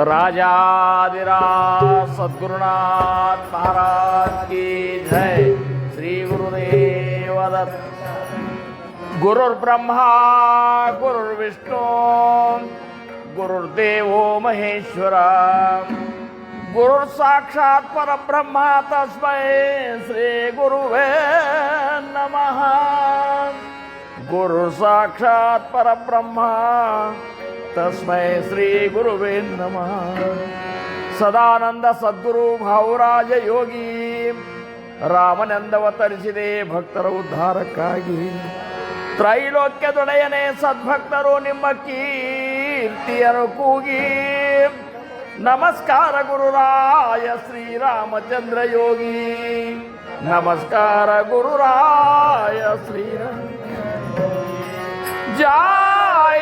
राजाधिराज सद्गुरुनाथ महाराज की जय। श्री गुरुदेव दत्त। गुरुर्ब्रह्मा गुरुर्विष्णू गुरुर्देवो महेश्वरा। गुरुर साक्षात परब्रह्मा तस्मै श्री गुरुवे नमः। गुरु साक्षात परब्रह्मा तस्मै श्री गुरुवे नमः ಸದಾನಂದ ಸದ್ಗುರು ಭಾವುರಾಜ ಯೋಗಿ ರಾಮನೆಂದವತರಿಸಿದೆ ಭಕ್ತರ ಉದ್ಧಾರಕ್ಕಾಗಿ ತ್ರೈಲೋಕ್ಯದೊಡೆಯನೆ ಸದ್ಭಕ್ತರು ನಿಮ್ಮ ಕೀರ್ತಿಯರು ಕೂಗಿ ನಮಸ್ಕಾರ ಗುರುರಾಯ ಶ್ರೀರಾಮಚಂದ್ರ ಯೋಗಿ ನಮಸ್ಕಾರ ಗುರುರಾಯ ಶ್ರೀರಾಮ जय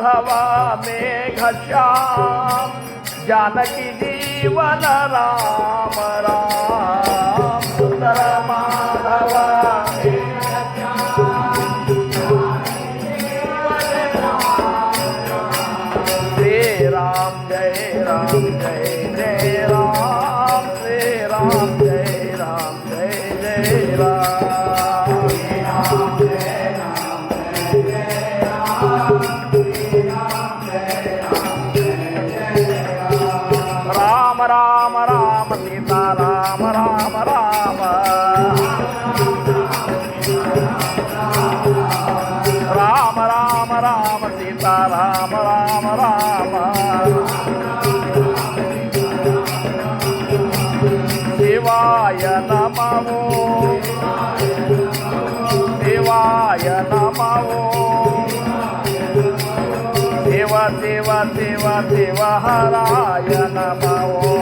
माधव मेघश्याम जानकी जीवन राम राम। દેવા હારાય નમાવો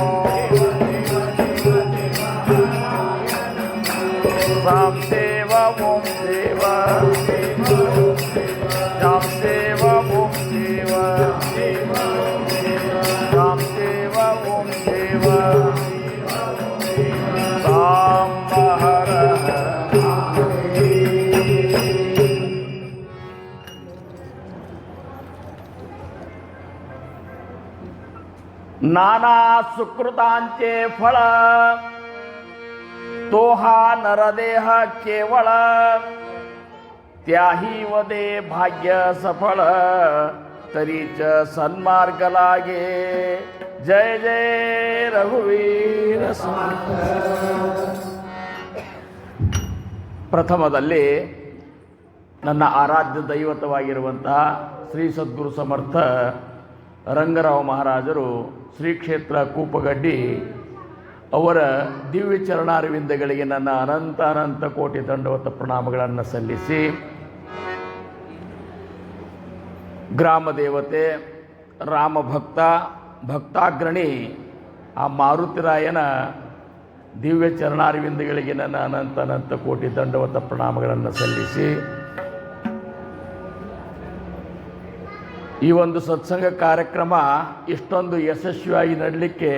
રામદેવ नाना सुकृतांचे फळ तो हा नरदेह केवळ त्याही वदे भाग्य सफळ तरीच सन्मार्ग लागे जय जय रघुवीर ಸಮರ್ಥ. ಪ್ರಥಮದಲ್ಲಿ ನನ್ನ ಆರಾಧ್ಯ ದೈವತವಾಗಿರುವಂತಹ ಶ್ರೀ ಸದ್ಗುರು ಸಮರ್ಥ ರಂಗರಾವ್ ಮಹಾರಾಜರು ಶ್ರೀ ಕ್ಷೇತ್ರ ಕೂಪಗಡ್ಡಿ ಅವರ ದಿವ್ಯ ಚರಣಾರವಿಂದಗಳಿಗೆ ನನ್ನ ಅನಂತ ಅನಂತ ಕೋಟಿ ದಂಡವತ ಪ್ರಣಾಮಗಳನ್ನು ಸಲ್ಲಿಸಿ ಗ್ರಾಮ ದೇವತೆ ರಾಮಭಕ್ತ ಭಕ್ತಾಗ್ರಣಿ ಆ ಮಾರುತಿರಾಯನ ದಿವ್ಯ ಚರಣಾರವಿಂದಗಳಿಗೆ ನನ್ನ ಅನಂತ ಅನಂತ ಕೋಟಿ ದಂಡವತ ಪ್ರಣಾಮಗಳನ್ನು ಸಲ್ಲಿಸಿ ಈ ಒಂದು ಸತ್ಸಂಗ ಕಾರ್ಯಕ್ರಮ ಇಷ್ಟೊಂದು ಯಶಸ್ವಿಯಾಗಿ ನಡಲಿಕ್ಕೆ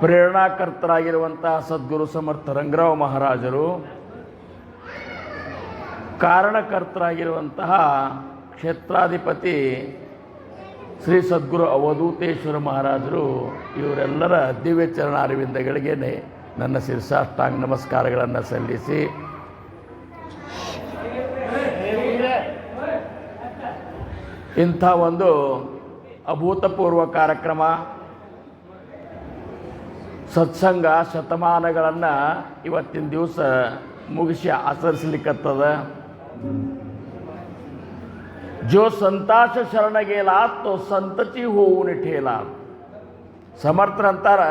ಪ್ರೇರಣಾಕರ್ತರಾಗಿರುವಂತಹ ಸದ್ಗುರು ಸಮರ್ಥ ರಂಗರಾವ್ ಮಹಾರಾಜರು, ಕಾರಣಕರ್ತರಾಗಿರುವಂತಹ ಕ್ಷೇತ್ರಾಧಿಪತಿ ಶ್ರೀ ಸದ್ಗುರು ಅವಧೂತೇಶ್ವರ ಮಹಾರಾಜರು, ಇವರೆಲ್ಲರ ದಿವ್ಯ ಚರಣಾರವಿಂದಗಳಿಗೆ ನನ್ನ ಶಿರಸಾಷ್ಟಾಂಗ ನಮಸ್ಕಾರಗಳನ್ನು ಸಲ್ಲಿಸಿ ಇಂಥ ಒಂದು ಅಭೂತಪೂರ್ವ ಕಾರ್ಯಕ್ರಮ. ಸತ್ಸಂಗ ಶತಮಾನಗಳನ್ನು ಇವತ್ತಿನ ದಿವಸ ಮುಗಿಸಿ ಆಚರಿಸ್ಲಿಕ್ಕತ್ತದ. ಜೋ ಸಂತಾಸ ಶರಣಗೇಲ ತೋ ಸಂತತಿ ಹೋವು ನಿಠೇಲ ಸಮರ್ಥರಂತಾರ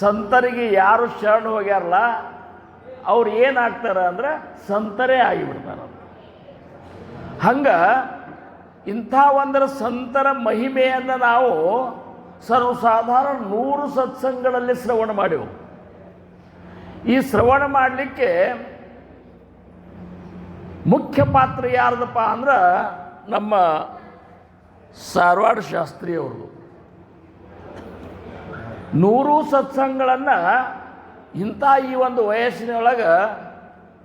ಸಂತರಿಗೆ ಯಾರು ಶರಣ ಹೋಗ್ಯಾರಲ್ಲ, ಅವ್ರು ಏನಾಗ್ತಾರ ಅಂದ್ರೆ ಸಂತರೇ ಆಗಿಬಿಡ್ತಾರ ಹಂಗೆ ಇಂಥ ಒಂದರ ಸಂತರ ಮಹಿಮೆಯನ್ನು ನಾವು ಸರ್ವಸಾಧಾರಣ ನೂರು ಸತ್ಸಂಗಗಳಲ್ಲಿ ಶ್ರವಣ ಮಾಡಿವು ಈ ಶ್ರವಣ ಮಾಡಲಿಕ್ಕೆ ಮುಖ್ಯ ಪಾತ್ರ ಯಾರ್ದಪ್ಪ ಅಂದ್ರೆ ನಮ್ಮ ಸಾರವಾಡ ಶಾಸ್ತ್ರಿಯವ್ರದ್ದು ನೂರು ಸತ್ಸಂಗಗಳನ್ನು ಇಂಥ ಈ ಒಂದು ವಯಸ್ಸಿನೊಳಗೆ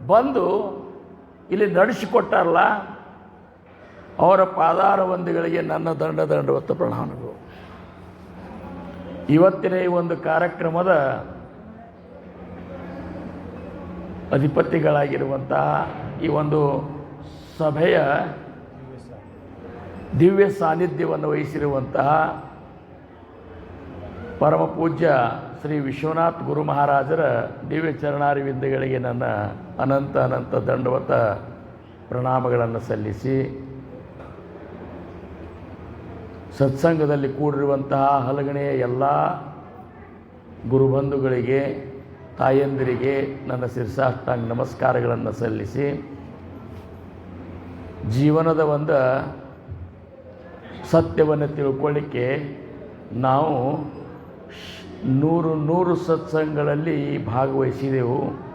ಬಂದು ಇಲ್ಲಿ ನಡೆಸಿಕೊಟ್ಟಾರಲ್ಲ ಅವರ ಪಾದಾರ ವಂದಿಗಳಿಗೆ ನನ್ನ ದಂಡ ದಂಡವತ್ತ ಪ್ರಣಾಮಗಳು. ಇವತ್ತಿನ ಈ ಒಂದು ಕಾರ್ಯಕ್ರಮದ ಅಧಿಪತಿಗಳಾಗಿರುವಂತಹ ಈ ಒಂದು ಸಭೆಯ ದಿವ್ಯ ಸಾನ್ನಿಧ್ಯವನ್ನು ವಹಿಸಿರುವಂತಹ ಪರಮ ಪೂಜ್ಯ ಶ್ರೀ ವಿಶ್ವನಾಥ್ ಗುರು ಮಹಾರಾಜರ ದಿವ್ಯ ಚರಣಾರವಿಂದಗಳಿಗೆ ನನ್ನ ಅನಂತ ಅನಂತ ದಂಡವತ ಪ್ರಣಾಮಗಳನ್ನು ಸಲ್ಲಿಸಿ ಸತ್ಸಂಗದಲ್ಲಿ ಕೂಡಿರುವಂತಹ ಹಲಗಣೆಯ ಎಲ್ಲ ಗುರುಬಂಧುಗಳಿಗೆ, ತಾಯಂದಿರಿಗೆ ನನ್ನ ಶಿರಸಾಷ್ಟಾಂಗ ನಮಸ್ಕಾರಗಳನ್ನು ಸಲ್ಲಿಸಿ, ಜೀವನದ ಒಂದು ಸತ್ಯವನ್ನು ತಿಳ್ಕೊಳ್ಳಿಕ್ಕೆ ನಾವು ನೂರು ನೂರು ಸತ್ಸಂಗಗಳಲ್ಲಿ ಭಾಗವಹಿಸಿದೆವು.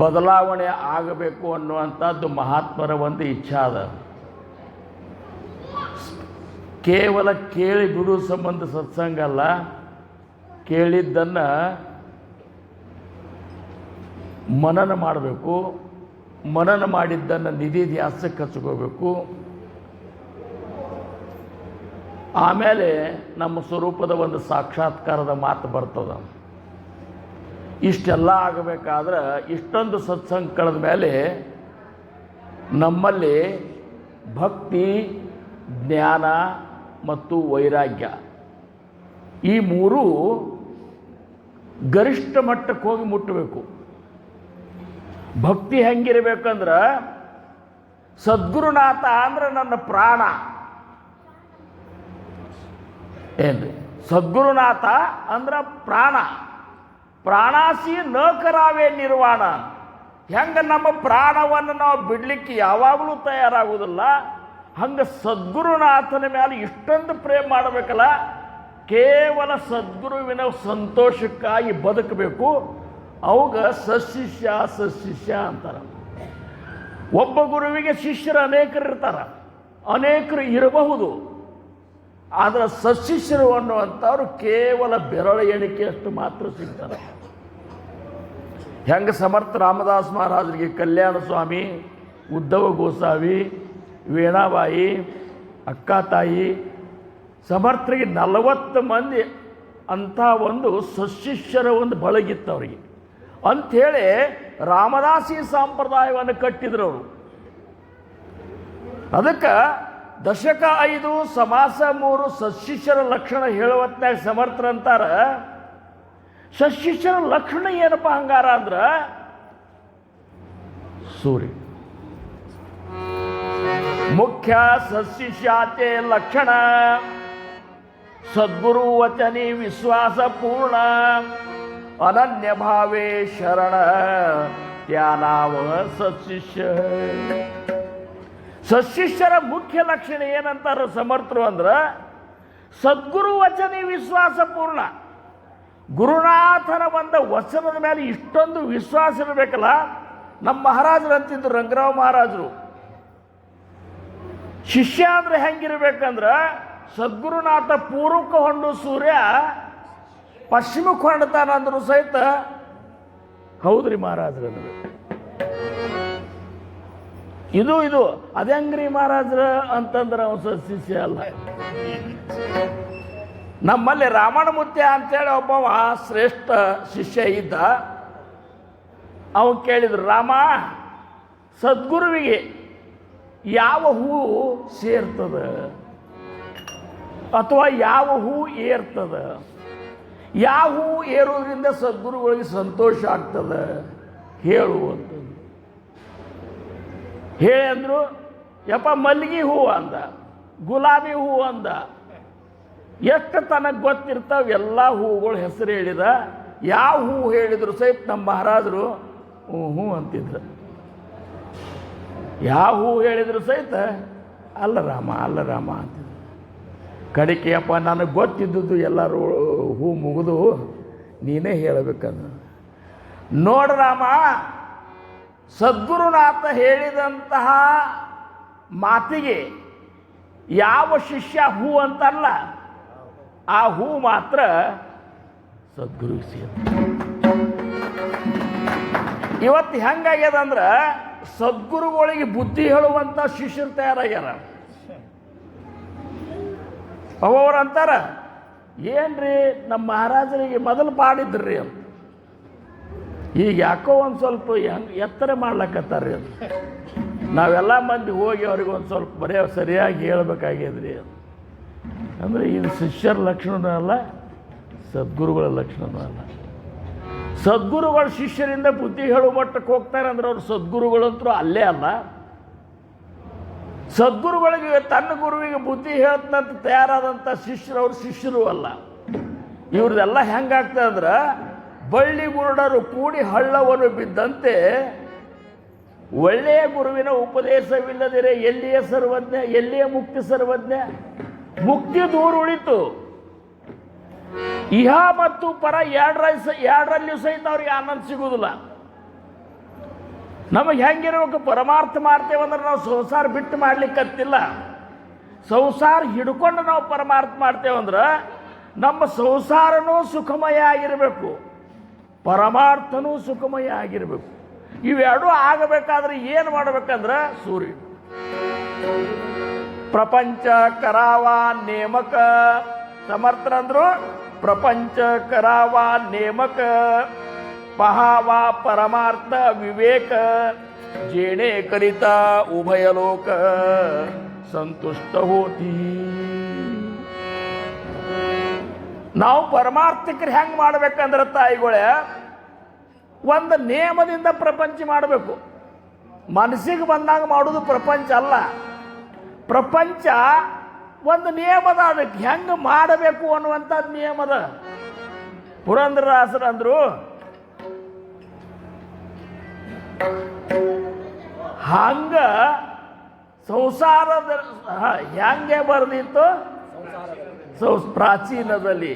ಬದಲಾವಣೆ ಆಗಬೇಕು ಅನ್ನುವಂಥದ್ದು ಮಹಾತ್ಮರ ಒಂದು ಇಚ್ಛಾ ಅದ. ಕೇವಲ ಕೇಳಿ ಬಿಡು ಸಂಬಂಧ ಸತ್ಸಂಗ ಅಲ್ಲ, ಕೇಳಿದ್ದನ್ನು ಮನನ ಮಾಡಬೇಕು, ಮನನ ಮಾಡಿದ್ದನ್ನು ನಿಧಿ ಧ್ಯಾಸಕ್ಕೆ ಹಚ್ಕೋಬೇಕು. ಆಮೇಲೆ ನಮ್ಮ ಸ್ವರೂಪದ ಒಂದು ಸಾಕ್ಷಾತ್ಕಾರದ ಮಾತು ಬರ್ತದೆ. ಇಷ್ಟೆಲ್ಲ ಆಗಬೇಕಾದ್ರೆ ಇಷ್ಟೊಂದು ಸತ್ಸಂಗ ಕಳೆದ ಮೇಲೆ ನಮ್ಮಲ್ಲಿ ಭಕ್ತಿ, ಜ್ಞಾನ ಮತ್ತು ವೈರಾಗ್ಯ. ಈ ಮೂರೂ ಗರಿಷ್ಠ ಮಟ್ಟಕ್ಕೆ ಹೋಗಿ ಮುಟ್ಟಬೇಕು. ಭಕ್ತಿ ಹೆಂಗಿರಬೇಕಂದ್ರೆ ಸದ್ಗುರುನಾಥ ಅಂದ್ರೆ ನನ್ನ ಪ್ರಾಣ. ಏನ್ರಿ? ಸದ್ಗುರುನಾಥ ಅಂದ್ರೆ ಪ್ರಾಣ. ಪ್ರಾಣಾಸಿ ನ ಕರಾವೇ ನಿರ್ವಾಣ. ಹೆಂಗೆ ನಮ್ಮ ಪ್ರಾಣವನ್ನು ನಾವು ಬಿಡಲಿಕ್ಕೆ ಯಾವಾಗಲೂ ತಯಾರಾಗುವುದಿಲ್ಲ. ಹಂಗೆ ಸದ್ಗುರುನಾಥನ ಮೇಲೆ ಇಷ್ಟೊಂದು ಪ್ರೇಮ ಮಾಡಬೇಕಲ್ಲ. ಕೇವಲ ಸದ್ಗುರುವಿನ ಸಂತೋಷಕ್ಕಾಗಿ ಬದುಕಬೇಕು. ಅವಾಗ ಸಶಿಷ್ಯ ಸಶಿಷ್ಯ ಅಂತಾರೆ. ಒಬ್ಬ ಗುರುವಿಗೆ ಶಿಷ್ಯರು ಅನೇಕರು ಇರ್ತಾರೆ. ಅನೇಕರು ಇರಬಹುದು. ಆದರೆ ಸಶಿಷ್ಯರು ಅನ್ನುವಂಥವ್ರು ಕೇವಲ ಬೆರಳ ಎಣಿಕೆಯಷ್ಟು ಮಾತ್ರ ಸಿಗ್ತಾರೆ. ಹೆಂಗೆ ಸಮರ್ಥ ರಾಮದಾಸ್ ಮಹಾರಾಜರಿಗೆ ಕಲ್ಯಾಣ ಸ್ವಾಮಿ ಉದ್ದವ ಗೋಸಾವಿ ವೀಣಾಬಾಯಿ, ಅಕ್ಕ ತಾಯಿ, ಸಮರ್ಥರಿಗೆ ನಲವತ್ತು ಮಂದಿ ಅಂಥ ಒಂದು ಸಶಿಷ್ಯರ ಒಂದು ಬಳಗಿತ್ತು ಅವರಿಗೆ. ಅಂಥೇಳಿ ರಾಮದಾಸಿ ಸಂಪ್ರದಾಯವನ್ನು ಕಟ್ಟಿದ್ರು ಅವರು. ಅದಕ್ಕೆ ದಶಕ ಐದು, ಸಮಾಸ ಮೂರು ಸಶಿಷ್ಯರ ಲಕ್ಷಣ ಹೇಳುವತ್ನಾಗ ಸಮರ್ಥರಂತಾರ. ಸಶಿಷ್ಯರ ಲಕ್ಷಣ ಏನಪ್ಪ ಹಂಗಾರ ಅಂದ್ರ? ಸೂರ್ಯ. ಮುಖ್ಯ ಸಶಿಷ್ಯಾತೆ ಲಕ್ಷಣ. ಸದ್ಗುರು ವಚನಿ ವಿಶ್ವಾಸ ಪೂರ್ಣ. ಅನನ್ಯ ಭಾವೇ ಶರಣ. ತ್ಯಾನಾವ ಸಶಿಷ್ಯ. ಸಶಿಷ್ಯರ ಮುಖ್ಯ ಲಕ್ಷಣ ಏನಂತಾರ ಸಮರ್ಥರು ಅಂದ್ರೆ, ಸದ್ಗುರು ವಚನಿ ವಿಶ್ವಾಸ ಪೂರ್ಣ. ಗುರುನಾಥನ ಒಂದು ವಚನದ ಮೇಲೆ ಇಷ್ಟೊಂದು ವಿಶ್ವಾಸ ಇರಬೇಕಲ್ಲ? ನಮ್ಮ ಮಹಾರಾಜರು ಅಂತಿದ್ರು, ರಂಗರಾವ್ ಮಹಾರಾಜರು. ಶಿಷ್ಯ ಅಂದ್ರೆ ಹೆಂಗಿರ್ಬೇಕಂದ್ರೆ, ಸದ್ಗುರುನಾಥ ಪೂರ್ವಕ ಹೊಂಡು ಸೂರ್ಯ, ಪಶ್ಚಿಮಕ್ಕೆ ಹೊಂಡ್ತಾನಂದ್ರು ಸಹಿತ. ಹೌದ್ರಿ ಮಹಾರಾಜರು ಅಂದ್ರೆ. ಇದು ಇದು. ಹೆಂಗ್ರಿ ಮಹಾರಾಜ್ರ ಅಂತಂದ್ರೆ ಅವನು ಶಿಷ್ಯ ಅಲ್ಲ. ನಮ್ಮಲ್ಲಿ ರಾಮಣಮೂರ್ತಿ ಅಂತೇಳಿ ಒಬ್ಬ ಶ್ರೇಷ್ಠ ಶಿಷ್ಯ ಇದ್ದ. ಅವನು ಕೇಳಿದ್ರು, ರಾಮ, ಸದ್ಗುರುವಿಗೆ ಯಾವ ಹೂವು ಸೇರ್ತದ? ಅಥವಾ ಯಾವ ಹೂ ಏರ್ತದ? ಯಾವ ಹೂ ಏರೋದ್ರಿಂದ ಸದ್ಗುರುಗಳಿಗೆ ಸಂತೋಷ ಆಗ್ತದ? ಹೇಳು ಅಂತಂದು ಹೇಳಿ ಅಂದರು, ಯಪ್ಪ, ಮಲ್ಲಿಗೆ ಹೂವು ಅಂದ, ಗುಲಾಬಿ ಹೂವು ಅಂದ ಎಷ್ಟು ತನಗೆ ಗೊತ್ತಿರ್ತಾವೆ ಎಲ್ಲ ಹೂವುಗಳ ಹೆಸರು ಹೇಳಿದ, ಯಾವ ಹೂವು ಹೇಳಿದ್ರು ಸಹಿತ ನಮ್ಮ ಮಹಾರಾಜರು ಹ್ಞೂ ಹ್ಞೂ ಅಂತಿದ್ರು. ಯಾವ ಹೂವು ಹೇಳಿದ್ರು ಸಹಿತ ಅಲ್ಲ ರಾಮ ಅಲ್ಲ ರಾಮ ಅಂತಿದ್ರು. ಕಡಿಕೆಯಪ್ಪ, ನನಗೆ ಗೊತ್ತಿದ್ದದ್ದು ಎಲ್ಲರೂ ಹೂ ಮುಗಿದು ನೀನೇ ಹೇಳಬೇಕಂದ. ನೋಡ್ರ ರಾಮ, ಸದ್ಗುರುನಾಥ ಹೇಳಿದಂತಹ ಮಾತಿಗೆ ಯಾವ ಶಿಷ್ಯ ಹೂ ಅಂತಲ್ಲ ಆ ಹೂ ಮಾತ್ರ ಸದ್ಗುರು ಸೇರ ಇವತ್ತು ಹೆಂಗಾಗ್ಯದಂದ್ರೆ ಸದ್ಗುರುಗಳಿಗೆ ಬುದ್ಧಿ ಹೇಳುವಂಥ ಶಿಷ್ಯರು ತಯಾರಾಗ್ಯಾರ. ಅವ್ರು ಅಂತಾರ, ಏನ್ರಿ ನಮ್ಮ ಮಹಾರಾಜರಿಗೆ ಮೊದಲು ಪಾಡಿದ್ರಿ ಅಂತ. ಈಗ ಯಾಕೋ ಒಂದು ಸ್ವಲ್ಪ ಎತ್ತರ ಮಾಡ್ಲಕತ್ತಾರ್ರಿ ಅಂತ. ನಾವೆಲ್ಲ ಮಂದಿ ಹೋಗಿ ಅವ್ರಿಗೆ ಒಂದು ಸ್ವಲ್ಪ ಬರೀ ಸರಿಯಾಗಿ ಹೇಳ್ಬೇಕಾಗ್ಯದ್ರಿ ಅದು ಅಂದರೆ ಇದು ಶಿಷ್ಯರ ಲಕ್ಷಣನೂ ಅಲ್ಲ, ಸದ್ಗುರುಗಳ ಲಕ್ಷಣನೂ ಅಲ್ಲ. ಸದ್ಗುರುಗಳ ಶಿಷ್ಯರಿಂದ ಬುದ್ಧಿ ಹೇಳುವ ಮಟ್ಟಕ್ಕೆ ಹೋಗ್ತಾರೆ ಅಂದ್ರೆ ಅವ್ರು ಸದ್ಗುರುಗಳಂತರೂ ಅಲ್ಲೇ ಅಲ್ಲ. ಸದ್ಗುರುಗಳಿಗೆ ತನ್ನ ಗುರುವಿಗೆ ಬುದ್ಧಿ ಹೇಳ್ತಂತ ತಯಾರಾದಂಥ ಶಿಷ್ಯರು ಅವ್ರ ಶಿಷ್ಯರು ಅಲ್ಲ. ಇವ್ರದೆಲ್ಲ ಹೆಂಗಾಗ್ತದೆ ಅಂದ್ರೆ ಬಳ್ಳಿ ಗುರುಡರು ಕೂಡಿ ಹಳ್ಳವನ್ನು ಬಿದ್ದಂತೆ ಒಳ್ಳೆಯ ಗುರುವಿನ ಉಪದೇಶವಿಲ್ಲದಿರೆ ಎಲ್ಲಿಯ ಸರ್ವಜ್ಞ, ಎಲ್ಲಿಯ ಮುಕ್ತಿ ಸರ್ವಜ್ಞ ಮುಕ್ತಿ ದೂರ ಉಳಿತು. ಇಹ ಮತ್ತು ಪರ ಎರಡರ ಎರಡರಲ್ಲಿಯೂ ಸಹಿತ ಅವ್ರಿಗೆ ಆನಂದ ಸಿಗುವುದಿಲ್ಲ. ನಮಗೆ ಹೆಂಗಿರ್ಬೇಕು, ಪರಮಾರ್ಥ ಮಾಡ್ತೇವಂದ್ರೆ ನಾವು ಸಂಸಾರ ಬಿಟ್ಟು ಮಾಡ್ಲಿಕ್ಕತ್ತಿಲ್ಲ. ಸಂಸಾರ ಹಿಡ್ಕೊಂಡು ನಾವು ಪರಮಾರ್ಥ ಮಾಡ್ತೇವೆ ಅಂದ್ರೆ ನಮ್ಮ ಸಂಸಾರನೂ ಸುಖಮಯ ಆಗಿರಬೇಕು. ಪರಮಾರ್ಥನೂ ಸುಖಮಯ ಆಗಿರಬೇಕು. ಇವೆರಡೂ ಆಗಬೇಕಾದ್ರೆ ಏನು ಮಾಡಬೇಕಂದ್ರೆ ಸೂರ್ಯ. ಪ್ರಪಂಚ ಕರಾವ ನೇಮಕ. ಸಮರ್ಥರಂದ್ರು, ಪ್ರಪಂಚ ಕರಾವ ನೇಮಕ. ಪಹಾವ ಪರಮಾರ್ಥ ವಿವೇಕ. ಜೇಣೆ ಕಲಿತ ಉಭಯ ಲೋಕ. ಸಂತುಷ್ಟ ಹೋತಿ. ನಾವು ಪರಮಾರ್ಥಿಕರು ಹೆಂಗೆ ಮಾಡ್ಬೇಕಂದ್ರೆ ತಾಯಿಗಳೇ, ಒಂದು ನೇಮದಿಂದ ಪ್ರಪಂಚ ಮಾಡಬೇಕು. ಮನಸ್ಸಿಗೆ ಬಂದಾಗ ಮಾಡೋದು ಪ್ರಪಂಚ ಅಲ್ಲ. ಪ್ರಪಂಚ ಒಂದು ನಿಯಮದ ಅದಕ್ಕೆ ಹೆಂಗೆ ಮಾಡಬೇಕು ಅನ್ನುವಂಥದ್ದು ನಿಯಮದ. ಪುರಂದ್ರದಾಸರು ಅಂದರು, ಹಂಗ ಸಂಸಾರದ ಹೆಂಗೆ ಬರೆದಿತ್ತು ಸೌ ಪ್ರಾಚೀನದಲ್ಲಿ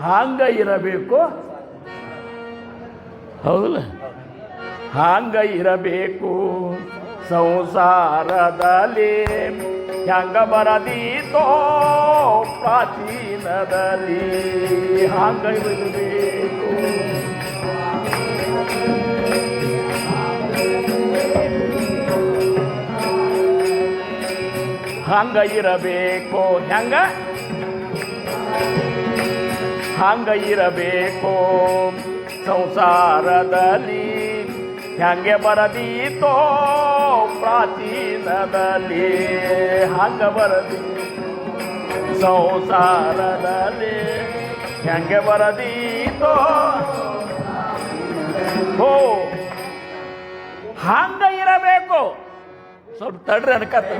ಹಾಂಗ ಇರಬೇಕು. ಹೌದಲ್ಲ? ಹಾಂಗ ಇರಬೇಕು. ಸಂಸಾರದಲ್ಲಿ ಹೆಂಗ ಬರದೀತೋ ಪ್ರಾಚೀನದಲ್ಲಿ? ಹಂಗ ಹಂಗ ಇರಬೇಕು? ಹೆಂಗ ಹಂಗ ಇರಬೇಕು? ಸಂಸಾರದಲ್ಲಿ ಹೆಂಗೆ ಬರದೀತೋ? ಪ್ರಾಚೀನದಲ್ಲಿ ಹಂಗ ಬರದಿ? ಸಂಸಾರದಲ್ಲಿ ಹೆಂಗೆ ಬರದೀತೋ ಹೋ, ಹಂಗ ಇರಬೇಕು. ಸ್ವಲ್ಪ ತಡ್ರಿ ಅನ್ಕತ್ತ.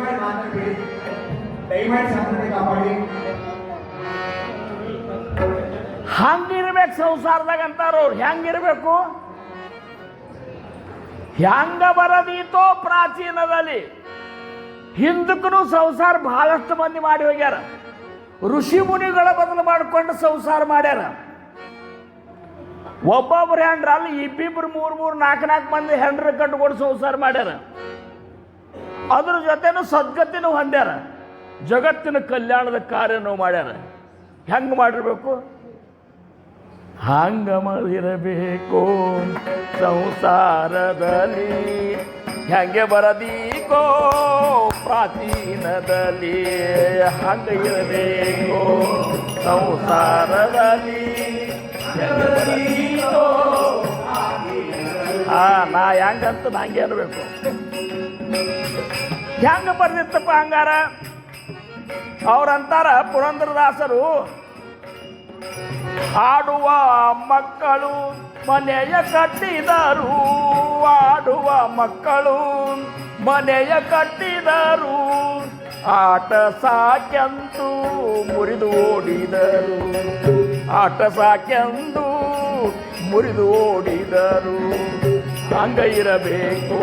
ಹಂಗಿರ್ಬೇಕು ಸಂಸಾರದಾಗ ಅಂತಾರ ಅವ್ರು. ಹೆಂಗಿರ್ಬೇಕು? ಹೆಂಗ ಬರದೀತೋ ಪ್ರಾಚೀನದಲ್ಲಿ ಹಿಂದಕ್ಕೂ ಸಂಸಾರ ಬಹಳಷ್ಟು ಮಂದಿ ಮಾಡಿ ಹೋಗ್ಯಾರ. ಋಷಿ ಮುನಿಗಳ ಬದಲು ಮಾಡಿಕೊಂಡು ಸಂಸಾರ ಮಾಡ್ಯಾರ. ಒಬ್ಬೊಬ್ರು ಹೆಂಡ್ರ ಅಲ್ಲಿ ಇಬ್ಬಿಬ್ರು ಮೂರು ಮೂರು ನಾಲ್ಕು ನಾಲ್ಕು ಮಂದಿ ಹೆಂಡ್ರ ಕಟ್ಕೊಂಡು ಸಂಸಾರ ಮಾಡ್ಯಾರ. ಅದ್ರ ಜೊತೆನೂ ಸದ್ಗತಿನೂ ಹೊಂದ್ಯಾರ. ಜಗತ್ತಿನ ಕಲ್ಯಾಣದ ಕಾರ್ಯನೂ ಮಾಡ್ಯಾರ. ಹೆಂಗೆ ಮಾಡಿರ್ಬೇಕು? ಹಂಗ ಮಾಡಿರಬೇಕು ಸಂಸಾರದಲ್ಲಿ? ಹೆಂಗೆ ಬರದೀಕೋ ಪ್ರಾಚೀನದಲ್ಲಿ? ಹಂಗೆ ಇರಬೇಕು ಸಂಸಾರದಲ್ಲಿ ಆ, ನಾ ಹೆಂಗಂತ ನಂಗೆ ಇರಬೇಕು ಹೆಂಗೆ ಬರ್ದಿತ್ತಪ್ಪ ಹಂಗಾರ? ಅವ್ರಂತಾರ ಪುರಂದರದಾಸರು ಆಡುವ ಮಕ್ಕಳು ಮನೆಯ ಕಟ್ಟಿದರು, ಆಡುವ ಮಕ್ಕಳು ಮನೆಯ ಕಟ್ಟಿದರು. ಆಟ ಸಾಕೆಂದು ಮುರಿದು ಓಡಿದರು, ಆಟ ಸಾಕೆಂದು ಮುರಿದು ಓಡಿದರು. ಹಂಗ ಇರಬೇಕು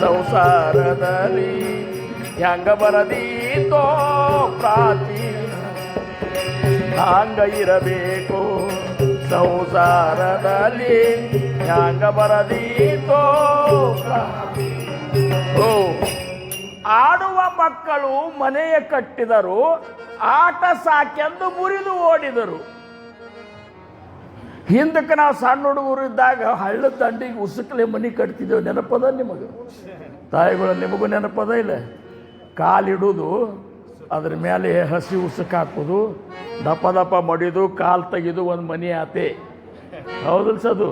ಸಂಸಾರದಲ್ಲಿ, ಹೆಂಗ ಬರದೀತೋ ಪ್ರಾಚೀನ ಹಂಗ ಇರಬೇಕು ಸಂಸಾರದಲ್ಲಿ ಹ್ಯಾಂಗ ಬರದೀತೋ? ಆಡುವ ಮಕ್ಕಳು ಮನೆಯ ಕಟ್ಟಿದರು, ಆಟ ಸಾಕೆಂದು ಮುರಿದು ಓಡಿದರು. ಹಿಂದಕ್ಕೆ ನಾವು ಸಣ್ಣ ಹುಡುಗರು ಇದ್ದಾಗ ಹಳ್ಳದ ದಂಡಿಗೆ ಉಸುಕಲೆ ಮನೆ ಕಟ್ತಿದ್ದೇವೆ. ನೆನಪದ ನಿಮಗೆ? ತಾಯಿಗಳು ನಿಮಗೂ ನೆನಪದ ಇಲ್ಲ? ಕಾಲಿಡುವುದು ಅದ್ರ ಮೇಲೆ ಹಸಿ ಉಸುಕ್ ಹಾಕೋದು, ದಪ್ಪ ದಪ್ಪ ಮಡಿದು, ಕಾಲು ತೆಗೆದು ಒಂದು ಮನೆ ಆತೆ. ಹೌದಲ್ಸ ಸದು?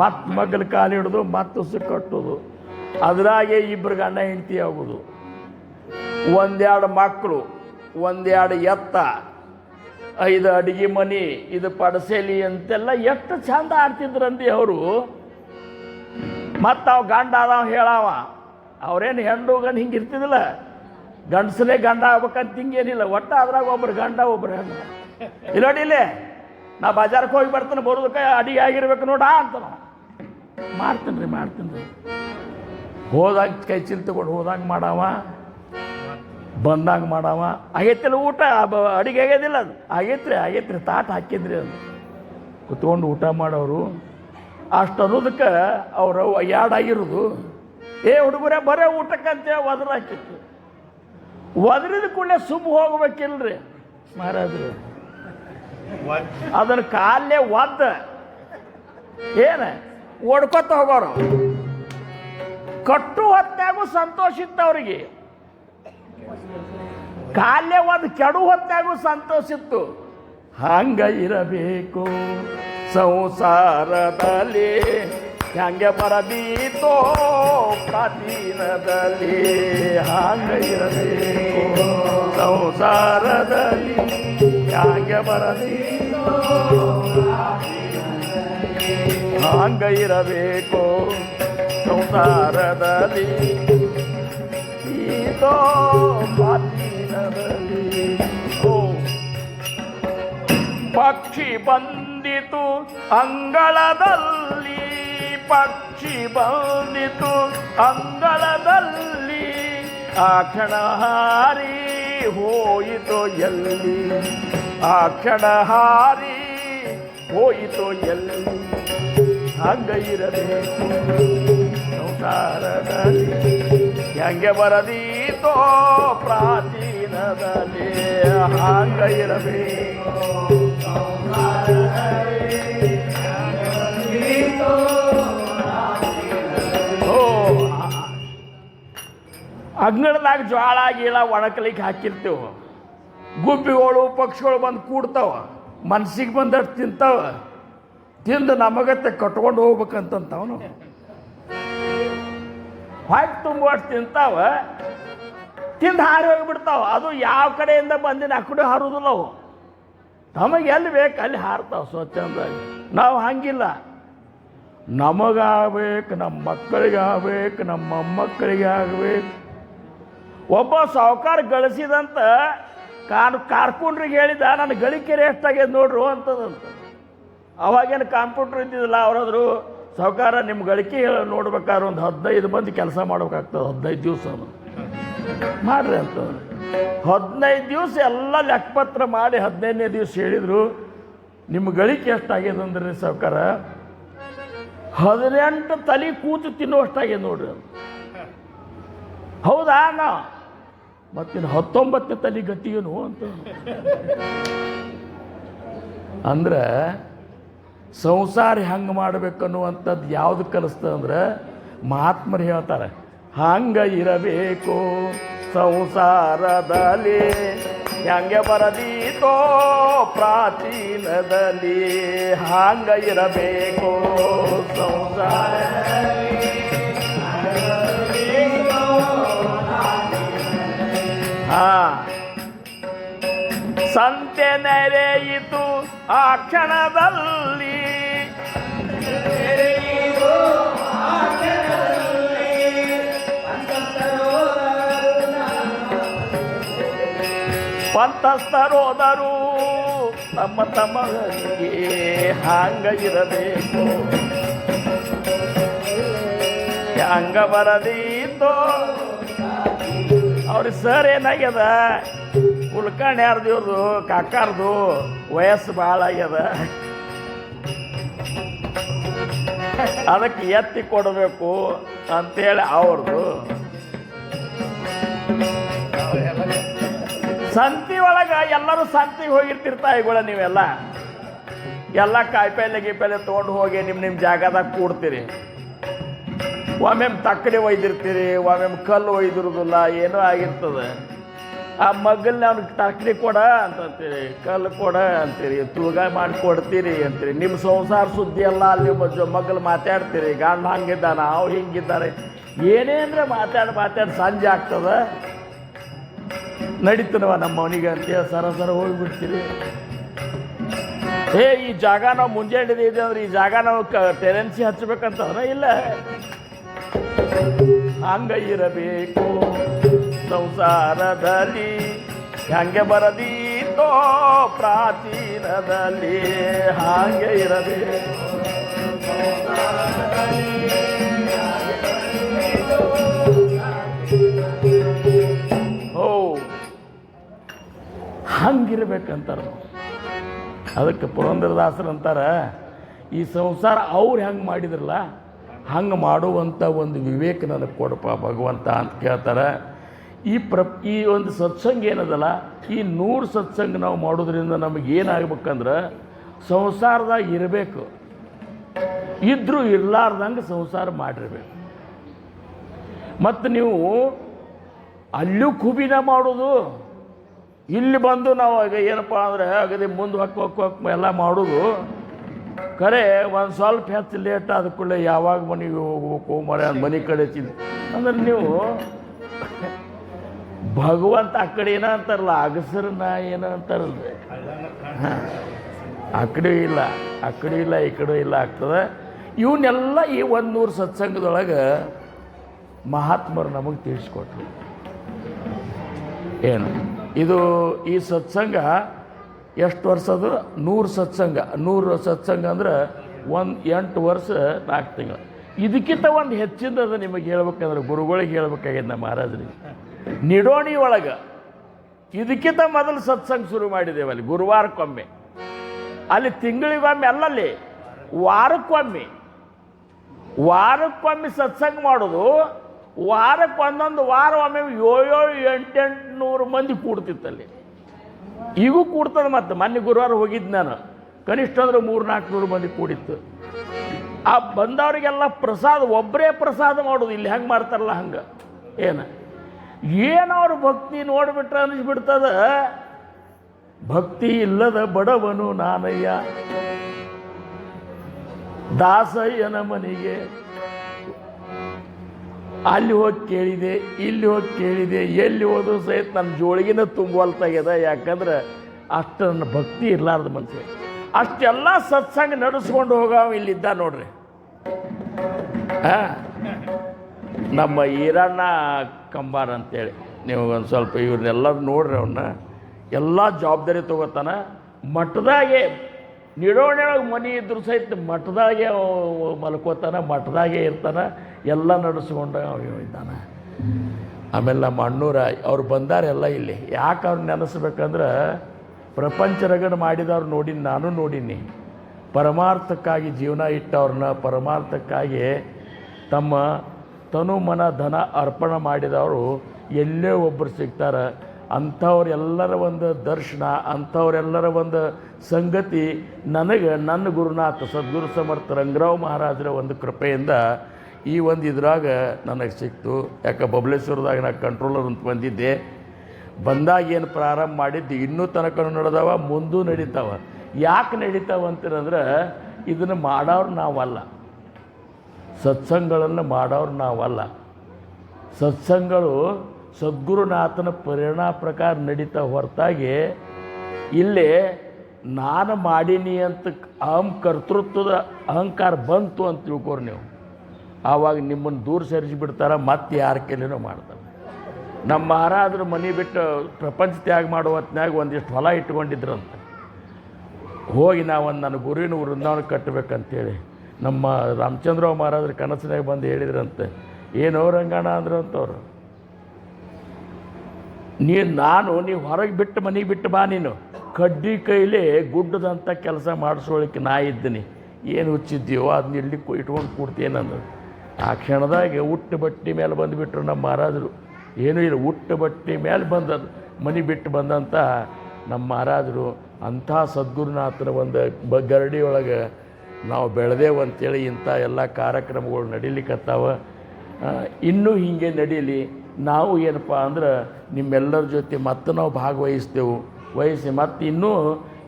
ಮತ್ತೆ ಮಗ್ಗಲ ಕಾಲು ಹಿಡಿದು ಮತ್ತೆ ಉಸುಕ್ ಕಟ್ಟೋದು. ಅದ್ರಾಗೆ ಇಬ್ಬರು ಗಂಡ ಹೆಂಡತಿ ಆಗೋದು. ಒಂದೆರಡು ಮಕ್ಕಳು ಒಂದೆರಡು ಎತ್ತ, ಐದು ಅಡಿಗೆ ಮನಿ, ಇದು ಪಡಸೇಲಿ ಅಂತೆಲ್ಲ ಎಷ್ಟು ಚಂದ ಆಡ್ತಿದ್ರಂದಿ ಅವರು. ಮತ್ತು ಅವ್ ಗಂಡ ಅದಾವ ಹೇಳಾವ, ಅವ್ರೇನು ಹೆಣ್ಣು ಗಂಡು ಹಿಂಗೆ ಇರ್ತಿದಿಲ್ಲ ಗಂಡಸನೇ ಗಂಡ ಆಗ್ಬೇಕಂತ ಹಿಂಗೇನಿಲ್ಲ ಒಟ್ಟು ಅದ್ರಾಗ ಒಬ್ರು ಗಂಡ, ಒಬ್ರು ಹೆಣ್ಣು. ಇಲ್ಲ ಇಲ್ಲೇ, ನಾ ಬಜಾರ್ಗೆ ಹೋಗಿ ಬರ್ತಾನೆ, ಬರೋದಕ್ಕೆ ಅಡಿಗೆ ಆಗಿರ್ಬೇಕು ನೋಡ ಅಂತ ಮಾಡ್ತೀನಿ ರೀ ಮಾಡ್ತೀನಿ ರೀ. ಹೋದಾಗ ಕೈ ಚೀಲ ತಗೊಂಡು ಹೋದಾಗ ಮಾಡವ, ಬಂದಾಗ ಮಾಡವ. ಆಗೈತಿಲ್ಲ ಊಟ ಅಡಿಗೆ ಆಗ್ಯದಿಲ್ಲ ಅದು. ಆಗೈತ್ರಿ ಆಗೈತ್ರಿ ತಾಟ ಹಾಕಿದ್ರಿ ಅದು. ಕುತ್ಕೊಂಡು ಊಟ ಮಾಡೋರು, ಅಷ್ಟು ಅನ್ನೋದಕ್ಕೆ ಅವರು ಎರಡು ಆಗಿರೋದು. ಏ ಹುಡುಗರೇ, ಬರೇ ಅಂತೇಳಿ ವದರ ಹಾಕಿತ್ತು ಒದರಿದ ಕೂಡಲೇ ಸುಮ್ಮ ಹೋಗ್ಬೇಕಿಲ್ರಿ ಮಹಾರಾಜರು. ಅದನ್ನ ಕಾಲೇ ಒದ್ದ. ಏನು? ಓಡ್ಕೊತ ಹೋಗೋರು. ಕಟ್ಟು ಹೊತ್ತಾಗೂ ಸಂತೋಷ ಇತ್ತು ಅವ್ರಿಗೆ. ಕಾಲೇ ಒಂದು ಕೆಡು ಹೊತ್ತಾಗೂ ಸಂತೋಷ ಇತ್ತು. ಹಂಗ ಇರಬೇಕು ಸಂಸಾರದಲ್ಲಿ. ಹೆಂಗೆ ಬರದೀತೋ ಪ್ರಾಚೀನದಲ್ಲಿ? ಹಂಗ ಇರಬೇಕು ಸಂಸಾರದಲ್ಲಿ? ಹಂಗೆ ಬರದೀತೋ ಹಂಗ ಇರಬೇಕು ಸಂಸಾರದಲ್ಲಿ? ಈತೋ ಪ್ರಾಚೀನದಲ್ಲಿ? ಪಕ್ಷಿ ಬಂದಿತು ಅಂಗಳದಲ್ಲಿ. ಪಕ್ಷಿ ಬಂದಿತು ಅಂಗಳದಲ್ಲಿ. ಆ ಕ್ಷಣ ಹಾರಿ ಹೋಯಿತು ಎಲ್ಲಿ? ಆ ಕ್ಷಣ ಹಾರಿ ಹೋಯಿತು ಎಲ್ಲಿ? ಹಂಗ ಇರಬೇಕು ಸಂಸಾರದಲ್ಲಿ. ಹೆಂಗೆ ಬರದೀತೋ ಪ್ರಾಚೀನದಲ್ಲಿ, ಹಂಗ ಇರಬೇಕು. ಓ ಅಂಗಳದಾಗ ಜ್ವಾಳ, ಗೀಳ ಒಣಕಲಿಕ್ಕೆ ಹಾಕಿರ್ತೇವೆ. ಗುಬ್ಬಿಗಳು, ಪಕ್ಷಿಗಳು ಬಂದು ಕೂಡ್ತಾವ. ಮನ್ಸಿಗೆ ಬಂದಷ್ಟು ತಿಂತಾವ. ತಿಂದು ನಮಗತ್ತೆ ಕಟ್ಕೊಂಡು ಹೋಗ್ಬೇಕಂತಂತವನು. ಹೊಟ್ಟೆ ತುಂಬುವಷ್ಟು ತಿಂತಾವ. ತಿಂದು ಹಾರಿ ಹೋಗಿಬಿಡ್ತಾವ. ಅದು ಯಾವ ಕಡೆಯಿಂದ ಬಂದಿನ ಆ ಕಡೆ ಹಾರೋದಿಲ್ಲ ಅವು. ತಮಗೆ ಎಲ್ಲಿ ಬೇಕು ಅಲ್ಲಿ ಹಾರ್ತಾವೆ ಸ್ವಚ್ಛಂದಾಗಿ. ನಾವು ಹಂಗಿಲ್ಲ. ನಮಗಾಗಬೇಕು ನಮ್ಮ ಮಕ್ಕಳಿಗಾಗಬೇಕು ನಮ್ಮ ಮಕ್ಕಳಿಗೆ ಆಗ್ಬೇಕು ಒಬ್ಬ ಸಾವುಕಾರ ಗಳಿಸಿದಂತ ಕಾನು ಕಾರ್ಕುಂಡ್ರಿಗೆ ಹೇಳಿದ, ನನ್ನ ಗಳಿಕೆರೆ ಎಷ್ಟಾಗ್ಯದ ನೋಡ್ರು ಅಂತದಂತ ಅವಾಗೇನು ಕಂಪ್ಯೂಟ್ರ್ ಇದ್ದಿದ್ದಿಲ್ಲ, ಅವರಾದ್ರು, ಸಾವುಕಾರ ನಿಮ್ಮ ಗಳಿಕೆ ನೋಡ್ಬೇಕಾದ್ರೆ ಒಂದು ಹದಿನೈದು ಮಂದಿ ಕೆಲಸ ಮಾಡ್ಬೇಕಾಗ್ತದೆ, ಹದಿನೈದು ದಿವಸ ಮಾಡ್ರಿ ಅಂತ. ಹದಿನೈದು ದಿವಸ ಎಲ್ಲ ಲೆಕ್ಕಪತ್ರ ಮಾಡಿ ಹದಿನೈದನೇ ದಿವಸ ಹೇಳಿದರು ನಿಮ್ಮ ಗಳಿಕೆ ಎಷ್ಟಾಗ್ಯದ ಅಂದ್ರೆ ಸಾವುಕಾರ? ಹದಿನೆಂಟು ತಲೆ ಕೂತು ತಿನ್ನುವಷ್ಟಾಗ್ಯದ ನೋಡ್ರಿ. ಹೌದಾ ನಾ ಮತ್ತಿನ್ನು ಹತ್ತೊಂಬತ್ತನೇ ತಲೆ ಗತಿಯೇನು ಅಂತ. ಅಂದ್ರೆ ಸಂಸಾರ ಹೆಂಗೆ ಮಾಡ್ಬೇಕನ್ನುವಂಥದ್ದು ಯಾವ್ದು ಕಲಿಸ್ತದೆ ಅಂದ್ರೆ ಮಹಾತ್ಮರು ಹೇಳ್ತಾರೆ, ಹಂಗೆ ಇರಬೇಕು ಸಂಸಾರದಲ್ಲಿ. ಹೆಂಗೆ ಬರದೀತೋ ಪ್ರಾಚೀನದಲ್ಲಿ, ಹಂಗೆ ಇರಬೇಕು ಸಂಸಾರ ಸಂತೆ ನೆರೆಯಿತು ಆ ಕ್ಷಣದಲ್ಲಿ. ಪಂತಸ್ಥರೋದರು ತಮ್ಮ ತಮ್ಮಗೆ ಹಾಂಗ ಇರಬೇಕು. ಹಂಗ ಬರದೀತೋ ಅವ್ರ ಸರ್ ಏನಾಗ್ಯದ? ಉಳ್ಕಂಡ್ ಯಾರ್ದು ಇವ್ರದು? ಕಾಕಾರ್ದು? ವಯಸ್ಸು ಭಾಳ ಆಗ್ಯದ. ಅದಕ್ಕೆ ಎತ್ತಿ ಕೊಡಬೇಕು ಅಂತೇಳಿ ಅವ್ರದ್ದು ಸಂತಿ ಒಳಗ ಎಲ್ಲರೂ ಸಂತಿಗೆ ಹೋಗಿರ್ತಿರ್ತಾ ಈಗಳ ನೀವೆಲ್ಲ. ಎಲ್ಲ ಕಾಯಿಪಲ್ಲೆ ಗೀಪಲ್ಲೆ ತೊಗೊಂಡು ಹೋಗಿ ನಿಮ್ಮ ನಿಮ್ಮ ಜಾಗದಾಗ ಕೂಡ್ತೀರಿ. ಒಮ್ಮೆ ತಕ್ಕಡಿ ಒಯ್ದಿರ್ತೀರಿ ಒಮ್ಮೆಮ್ಮೆ ಕಲ್ಲು ಒಯ್ದಿರೋದಿಲ್ಲ ಏನೋ ಆಗಿರ್ತದೆ. ಆ ಮಗಲ್ನ ಅವ್ನಿಗೆ ತಕ್ಕಡಿ ಕೊಡ ಅಂತೀರಿ ಕಲ್ಲು ಕೊಡ ಅಂತೀರಿ ತುಳ್ಗ ಮಾಡಿ ಕೊಡ್ತೀರಿ ಅಂತೀರಿ. ನಿಮ್ಮ ಸಂಸಾರ ಸುದ್ದಿ ಎಲ್ಲ ಅಲ್ಲಿ ಮಗಲು ಮಾತಾಡ್ತೀರಿ, ಗಂಡ ಹಂಗಿದ್ದಾನ, ಅವು ಹಿಂಗಿದ್ದಾರೆ. ಅಂದ್ರೆ ಮಾತಾಡಿ ಮಾತಾಡಿ ಸಂಜೆ ಆಗ್ತದೆ. ನಡೀತನವ ನಮ್ಮ ಅವನಿಗೆ ಅಂತೇಳಿ ಸರ ಸರ ಹೋಗಿಬಿಡ್ತೀರಿ. ಏ ಈ ಜಾಗ ನಾವು ಮುಂಜಾನೆ ಇದೆ ಅಂದ್ರೆ ಈ ಜಾಗ ನಾವು ಟೆರೆನ್ಸಿ ಹಚ್ಚಬೇಕಂತಂದ್ರೆ ಇಲ್ಲ. ಹಂಗ ಇರಬೇಕು ಸಂಸಾರದಲ್ಲಿ. ಹಂಗೆ ಬರದೀತೋ ಪ್ರಾಚೀನದಲ್ಲಿ, ಹಾಗೆ ಇರಬೇಕು. ಓ ಹಂಗಿರ್ಬೇಕಂತಾರ ಅದಕ್ಕೆ ಪುರಂದರದಾಸರು ಅಂತಾರೆ, ಈ ಸಂಸಾರ ಅವ್ರು ಹೆಂಗೆ ಮಾಡಿದ್ರಲ್ಲ ಹಂಗೆ ಮಾಡುವಂಥ ಒಂದು ವಿವೇಕ ನನಗೆ ಕೊಡಪ್ಪ ಭಗವಂತ ಅಂತ ಕೇಳ್ತಾರೆ. ಈ ಪ್ರ ಈ ಒಂದು ಸತ್ಸಂಗ ಏನದಲ್ಲ, ಈ ನೂರು ಸತ್ಸಂಗ ನಾವು ಮಾಡೋದ್ರಿಂದ ನಮಗೆ ಏನಾಗಬೇಕಂದ್ರೆ ಸಂಸಾರದಾಗ ಇರಬೇಕು. ಇದ್ದರೂ ಇರಲಾರ್ದಂಗೆ ಸಂಸಾರ ಮಾಡಿರಬೇಕು. ಮತ್ತು ನೀವು ಅಲ್ಲೂ ಕುಬಿನ ಮಾಡೋದು. ಇಲ್ಲಿ ಬಂದು ನಾವು ಏನಪ್ಪ ಅಂದರೆ ಅಗದಿ ಮುಂದೆ ಹೊಕ್ಕ ಹೊಕ್ಕ ಹೊಕ್ಕ ಎಲ್ಲ ಮಾಡೋದು. ಖರೆ ಒಂದು ಸ್ವಲ್ಪ ಹೆಚ್ಚು ಲೇಟ್ ಆದ ಕೂಡಲೇ ಯಾವಾಗ ಮನೆಗೆ ಹೋಗ್ಬೇಕು? ಮರ ಮನೆ ಕಡೆ ಚಿಂತೆ ಅಂದ್ರೆ ನೀವು ಭಗವಂತ ಆ ಕಡೆ ಏನೋ ಅಂತಾರಲ್ಲ ಅಗಸರನ್ನ ಏನೋ ಅಂತಾರಲ್ಲ ಆ ಕಡೆ ಇಲ್ಲ ಆ ಕಡೆ ಇಲ್ಲ ಈ ಕಡೆ ಇಲ್ಲ ಆಗ್ತದೆ. ಇವನ್ನೆಲ್ಲ ಈ ಒಂದು ನೂರು ಸತ್ಸಂಗದೊಳಗೆ ಮಹಾತ್ಮರು ನಮಗೆ ತಿಳಿಸ್ಕೊಟ್ರು. ಏನು? ಇದು ಈ ಸತ್ಸಂಗ ಎಷ್ಟು ವರ್ಷ ಅದು ನೂರು ಸತ್ಸಂಗ. ನೂರು ಸತ್ಸಂಗ ಅಂದ್ರೆ ಒಂದು ಎಂಟು ವರ್ಷ ನಾಲ್ಕು ತಿಂಗಳು. ಇದಕ್ಕಿಂತ ಒಂದು ಹೆಚ್ಚಿನದು ನಿಮಗೆ ಹೇಳ್ಬೇಕಂದ್ರೆ ಗುರುಗಳಿಗೆ ಹೇಳ್ಬೇಕಾಗಿದೆ ನಮ್ಮ ಮಹಾರಾಜರಿಗೆ. ನಿಡೋಣಿ ಒಳಗೆ ಇದಕ್ಕಿಂತ ಮೊದಲು ಸತ್ಸಂಗ ಶುರು ಮಾಡಿದ್ದೇವೆ ಅಲ್ಲಿ, ಗುರುವಾರಕ್ಕೊಮ್ಮೆ. ಅಲ್ಲಿ ತಿಂಗಳಿಗೊಮ್ಮೆ ಅಲ್ಲಲ್ಲಿ ವಾರಕ್ಕೊಮ್ಮೆ. ವಾರಕ್ಕೊಮ್ಮೆ ಸತ್ಸಂಗ ಮಾಡೋದು ವಾರಕ್ಕೆ ಒಂದೊಂದು ವಾರ ಒಮ್ಮೆ ಏಳೇಳು ಎಂಟೆಂಟು ನೂರು ಮಂದಿ ಕೂಡ್ತಿತ್ತಲ್ಲಿ ಈಗೂ ಕೂಡ್ತದೆ ಮತ್ತೆ. ಮೊನ್ನೆ ಗುರುವಾರ ಹೋಗಿದ್ದು ನಾನು. ಕನಿಷ್ಠ ಅಂದ್ರೆ ಮೂರು, ನಾಲ್ಕು ನೂರು ಮಂದಿ ಕೂಡಿತ್ತು. ಆ ಬಂದವರಿಗೆಲ್ಲ ಪ್ರಸಾದ ಒಬ್ಬರೇ ಪ್ರಸಾದ ಮಾಡೋದು ಇಲ್ಲಿ ಹೆಂಗೆ ಮಾಡ್ತಾರಲ್ಲ ಹಂಗೆ? ಏನು? ಏನವ್ರ ಭಕ್ತಿ ನೋಡಿಬಿಟ್ರೆ ಅನಿಸ್ಬಿಡ್ತದ ಭಕ್ತಿ ಇಲ್ಲದ ಬಡವನು ನಾನಯ್ಯ. ದಾಸಯ್ಯನ ಮನೆಗೆ ಅಲ್ಲಿ ಹೋಗಿ ಕೇಳಿದೆ ಇಲ್ಲಿ ಹೋಗಿ ಕೇಳಿದೆ ಎಲ್ಲಿ ಹೋದ್ರು ಸಹಿತ ನನ್ನ ಜೋಳಿಗೆನ ತುಂಬಲ್ತಾಗ್ಯದ ಯಾಕಂದ್ರೆ ಅಷ್ಟು ನನ್ನ ಭಕ್ತಿ ಇರಲಾರ್ದ ಮನುಷ್ಯ ಅಷ್ಟೆಲ್ಲ ಸತ್ಸಂಗ ನಡೆಸ್ಕೊಂಡು ಹೋಗೋ ಇಲ್ಲಿದ್ದ ನೋಡ್ರಿ. ಆ, ನಮ್ಮ ಈರಣ್ಣ ಕಂಬಾರ ಅಂತೇಳಿ. ನೀವು ಒಂದು ಸ್ವಲ್ಪ ಇವ್ರನ್ನೆಲ್ಲರೂ ನೋಡ್ರಿ ಅವನ್ನ ಎಲ್ಲ ಜವಾಬ್ದಾರಿ ತಗೋತಾನ. ಮಠದಾಗೆ ನಿಡೋಣೆಯೊಳಗೆ ಮನೆ ಇದ್ರು ಸಹಿತ ಮಠದಾಗೆ ಮಲ್ಕೋತಾನೆ, ಮಠದಾಗೆ ಇರ್ತಾನ, ಎಲ್ಲ ನಡೆಸ್ಕೊಂಡು ಇದ್ದಾನೆ. ಆಮೇಲೆ ನಮ್ಮ ಅಣ್ಣೂರ, ಅವ್ರು ಬಂದಾರೆಲ್ಲ ಇಲ್ಲಿ. ಯಾಕೆ ಅವ್ರು ನೆನೆಸ್ಬೇಕಂದ್ರೆ, ಪ್ರಪಂಚ ರಗಡ ಮಾಡಿದವ್ರು ನೋಡೀನಿ ನಾನು ನೋಡೀನಿ. ಪರಮಾರ್ಥಕ್ಕಾಗಿ ಜೀವನ ಇಟ್ಟವ್ರನ್ನ ಪರಮಾರ್ಥಕ್ಕಾಗಿ ತಮ್ಮ ತನು ಮನ ಧನ ಅರ್ಪಣೆ ಮಾಡಿದವರು ಎಲ್ಲೇ ಒಬ್ಬರು ಸಿಗ್ತಾರೆ. ಅಂಥವ್ರೆಲ್ಲರ ಒಂದು ದರ್ಶನ ಅಂಥವ್ರೆಲ್ಲರ ಒಂದು ಸಂಗತಿ ನನಗೆ ನನ್ನ ಗುರುನಾಥ ಸದ್ಗುರು ಸಮರ್ಥ ರಂಗರಾವ್ ಮಹಾರಾಜರ ಒಂದು ಕೃಪೆಯಿಂದ ಈ ಒಂದು ಇದ್ರಾಗ ನನಗೆ ಸಿಕ್ತು. ಯಾಕೆ ಬಬಲೇಶ್ವರದಾಗ ನಾನು ಕಂಟ್ರೋಲರ್ ಅಂತ ಬಂದಿದ್ದೆ. ಬಂದಾಗ ಏನು ಪ್ರಾರಂಭ ಮಾಡಿದ್ದು, ಇನ್ನೂ ತನಕ ನಡೆದವ, ಮುಂದೂ ನಡೀತಾವ. ಯಾಕೆ ನಡೀತಾವ ಅಂತಂದ್ರೆ ಇದನ್ನು ಮಾಡೋರು ನಾವಲ್ಲ. ಸತ್ಸಂಗಗಳನ್ನು ಮಾಡೋರು ನಾವಲ್ಲ. ಸತ್ಸಂಗಗಳು ಸದ್ಗುರುನಾಥನ ಪರಿಣಾಮ ಪ್ರಕಾರ ನಡೀತಾ ಹೊರತಾಗಿ ಇಲ್ಲಿ ನಾನು ಮಾಡೀನಿ ಅಂತ ಅಹಂ ಕರ್ತೃತ್ವದ ಅಹಂಕಾರ ಬಂತು ಅಂತ ತಿಳ್ಕೊರಿ ನೀವು. ಆವಾಗ ನಿಮ್ಮನ್ನು ದೂರ ಸರಿಸಿಬಿಡ್ತಾರೆ ಮತ್ತೆ ಯಾರ ಕೈಲೇನೋ ಮಾಡ್ತಾರೆ. ನಮ್ಮ ಮಹಾರಾಜರು ಮನೆ ಬಿಟ್ಟು ಪ್ರಪಂಚ ತ್ಯಾಗ ಮಾಡೋ ಹೊತ್ತಿನಾಗ ಒಂದಿಷ್ಟು ಹೊಲ ಇಟ್ಕೊಂಡಿದ್ರಂತೆ. ಹೋಗಿ ನಾವೊಂದು ನನ್ನ ಗುರುವಿನ ವೃಂದಾವನ ಕಟ್ಟಬೇಕಂತೇಳಿ ನಮ್ಮ ರಾಮಚಂದ್ರರಾವ್ ಮಹಾರಾಜರು ಕನಸಿನಾಗ ಬಂದು ಹೇಳಿದ್ರಂತೆ. ಏನೋ ರಂಗಣ್ಣ ಅಂದ್ರಂತವ್ರು? ನೀ ನಾನು ನೀವು ಹೊರಗೆ ಬಿಟ್ಟು ಮನೆಗೆ ಬಿಟ್ಟು ಬಾ ನೀನು. ಕಡ್ಡಿ ಕೈಲಿ ಗುಡ್ಡದಂಥ ಕೆಲಸ ಮಾಡಿಸೋಳಿಕ್ಕೆ ನಾ ಇದ್ದೀನಿ. ಏನು ಹುಚ್ಚಿದ್ದೀವೋ ಅದನ್ನ ಇಲ್ಲಿ ಇಟ್ಕೊಂಡು ನಾನು. ಆ ಕ್ಷಣದಾಗ ಉಟ್ಟು ಬಟ್ಟೆ ಮೇಲೆ ಬಂದುಬಿಟ್ರು ನಮ್ಮ ಮಹಾರಾಜರು. ಏನೂ ಇಲ್ಲ ಉಟ್ಟು ಬಟ್ಟೆ ಮೇಲೆ ಬಂದದ್ದು ಮನೆ ಬಿಟ್ಟು ಬಂದಂಥ ನಮ್ಮ ಮಹಾರಾಜರು. ಅಂಥ ಸದ್ಗುರುನಾಥನ ಒಂದು ಬ ಗರಡಿ ಒಳಗೆ ನಾವು ಬೆಳೆದೇವು ಅಂತೇಳಿ ಇಂಥ ಎಲ್ಲ ಕಾರ್ಯಕ್ರಮಗಳು ನಡೀಲಿಕ್ಕತ್ತಾವ ಇನ್ನೂ ಹೀಗೆ ನಡೀಲಿ. ನಾವು ಏನಪ್ಪ ಅಂದ್ರೆ ನಿಮ್ಮೆಲ್ಲರ ಜೊತೆ ಮತ್ತೆ ನಾವು ಭಾಗವಹಿಸ್ತೇವೆ. ವಹಿಸಿ ಮತ್ತು ಇನ್ನೂ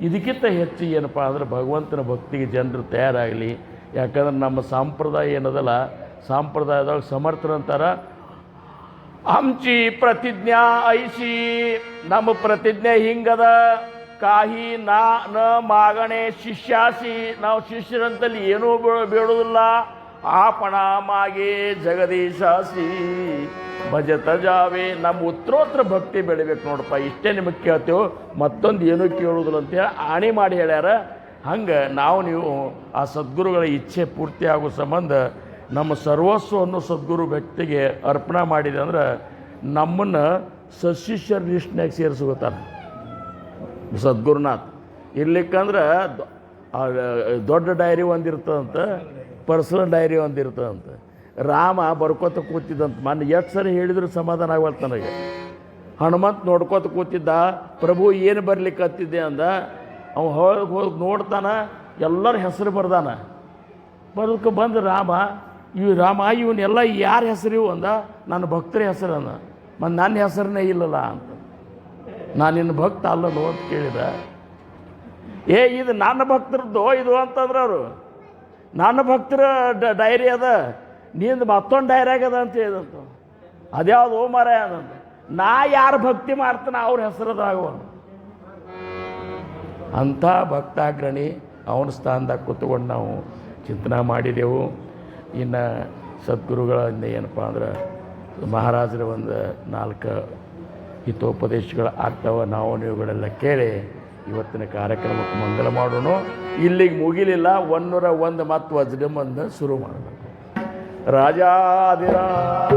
ಇದಕ್ಕಿಂತ ಹೆಚ್ಚು ಏನಪ್ಪ ಅಂದ್ರೆ ಭಗವಂತನ ಭಕ್ತಿಗೆ ಜನರು ತಯಾರಾಗಲಿ. ಯಾಕಂದ್ರೆ ನಮ್ಮ ಸಂಪ್ರದಾಯ ಏನದಲ್ಲ, ಸಂಪ್ರದಾಯದೊಳಗೆ ಸಮರ್ಥರಂತಾರ ಹಂಚಿ ಪ್ರತಿಜ್ಞಾ ಐಸಿ, ನಮ್ಮ ಪ್ರತಿಜ್ಞೆ ಹಿಂಗದ, ಕಾಹಿ ನಾ ನ ಮಾಗಣೆ ಶಿಷ್ಯಾಸಿ, ನಾವು ಶಿಷ್ಯರಂತಲ್ಲಿ ಏನೂ ಬೇಡೋದಿಲ್ಲ ಬೇಡುವುದಿಲ್ಲ ಜಗದೀಶ ಭಜತ ಜಾವೆ, ನಮ್ಮ ಉತ್ತರೋತ್ತರ ಭಕ್ತಿ ಬೆಳಿಬೇಕು ನೋಡಪ್ಪ. ಇಷ್ಟೇ ನಿಮಗೆ ಕೇಳ್ತೇವೆ, ಮತ್ತೊಂದು ಏನೂ ಕೇಳುವುದಿಲ್ಲ ಅಂತೇಳಿ ಆಣಿ ಮಾಡಿ ಹೇಳ್ಯಾರ. ಹಂಗೆ ನಾವು ನೀವು ಆ ಸದ್ಗುರುಗಳ ಇಚ್ಛೆ ಪೂರ್ತಿ ಆಗೋ ಸಂಬಂಧ ನಮ್ಮ ಸರ್ವಸ್ವವನ್ನು ಸದ್ಗುರು ವ್ಯಕ್ತಿಗೆ ಅರ್ಪಣೆ ಮಾಡಿದೆ ಅಂದ್ರೆ ನಮ್ಮನ್ನು ಸಶಿಷ್ಯರ ಲಿಸ್ಟ್ನಾಗ ಸೇರಿಸ್ಕೋತಾನೆ ಸದ್ಗುರುನಾಥ್. ಇರ್ಲಿಕ್ಕಂದ್ರೆ ದೊಡ್ಡ ಡೈರಿ ಒಂದು ಇರ್ತದಂತ ಪರ್ಸನಲ್ ಡೈರಿ ಒಂದು ಇರ್ತದಂತ. ರಾಮ ಬರ್ಕೋತ ಕೂತಿದ್ದಂತ ಮೊನ್ನೆ ಎಷ್ಟು ಸರಿ ಹೇಳಿದ್ರು ಸಮಾಧಾನ ಆಗವಲ್ತು ನನಗೆ ಹನುಮಂತ ನೋಡ್ಕೋತ ಕೂತಿದ್ದ, ಪ್ರಭು, ಏನು ಬರ್ಲಿಕ್ಕತ್ತಿದ್ದೆ ಅಂದ, ಅವ ಹೋಗಿ ಹೋಗಿ ನೋಡ್ತಾನ, ಎಲ್ಲರ ಹೆಸರು ಬರ್ದಾನ. ಬರೋದಕ್ಕೆ ಬಂದು ರಾಮ, ಇವ್ ರಾಮ ಇವನ್ನೆಲ್ಲ ಯಾರ ಹೆಸರು ಇವು? ಅಂದ, ನನ್ನ ಭಕ್ತರ ಹೆಸರು ಅಂದ. ಮತ್ತು ನನ್ನ ಹೆಸರನ್ನೇ ಇಲ್ಲಲ್ಲ ಅಂತ. ನಾನು ನಿನ್ನ ಭಕ್ತ ಅಲ್ಲದು ಅಂತ ಕೇಳಿದ. ಏ, ಇದು ನನ್ನ ಭಕ್ತರದ್ದು, ಇದು? ಅಂತಂದ್ರೆ ಅವರು. ನನ್ನ ಭಕ್ತರ ಡ- ಡೈರಿ ಅದ. ನಿಂದು ಮತ್ತೊಂದು ಡೈರಿ ಆಗ್ಯದ ಅಂತ ಹೇಳಿದಂತ. ಅದ್ಯಾವುದು ಮರ ಅದಂತ. ನಾ ಯಾರು ಭಕ್ತಿ ಮಾಡ್ತಾನೆ ಅವ್ರ ಹೆಸರದಾಗುವ ಅಂಥ ಭಕ್ತಾಗ್ರಣಿ ಅವನ ಸ್ಥಾನದಾಗ ಕೂತ್ಕೊಂಡು ನಾವು ಚಿಂತನೆ ಮಾಡಿದೆವು. ಇನ್ನು ಸದ್ಗುರುಗಳಿಂದ ಏನಪ್ಪ ಅಂದ್ರೆ ಮಹಾರಾಜರ ಒಂದು ನಾಲ್ಕು ಹಿತೋಪದೇಶಗಳು ಆಗ್ತಾವ ನಾವು ನೀವುಗಳೆಲ್ಲ ಕೇಳಿ ಇವತ್ತಿನ ಕಾರ್ಯಕ್ರಮಕ್ಕೆ ಮಂಗಲ ಮಾಡೋಣ. ಇಲ್ಲಿಗೆ ಮುಗಿಲಿಲ್ಲ ಒನ್ನೂರ ಒಂದು ಮತ್ತು ವಜ್ರಮಂದ ಶುರು ಮಾಡಬೇಕು. ರಾಜಾದಿರಾಜ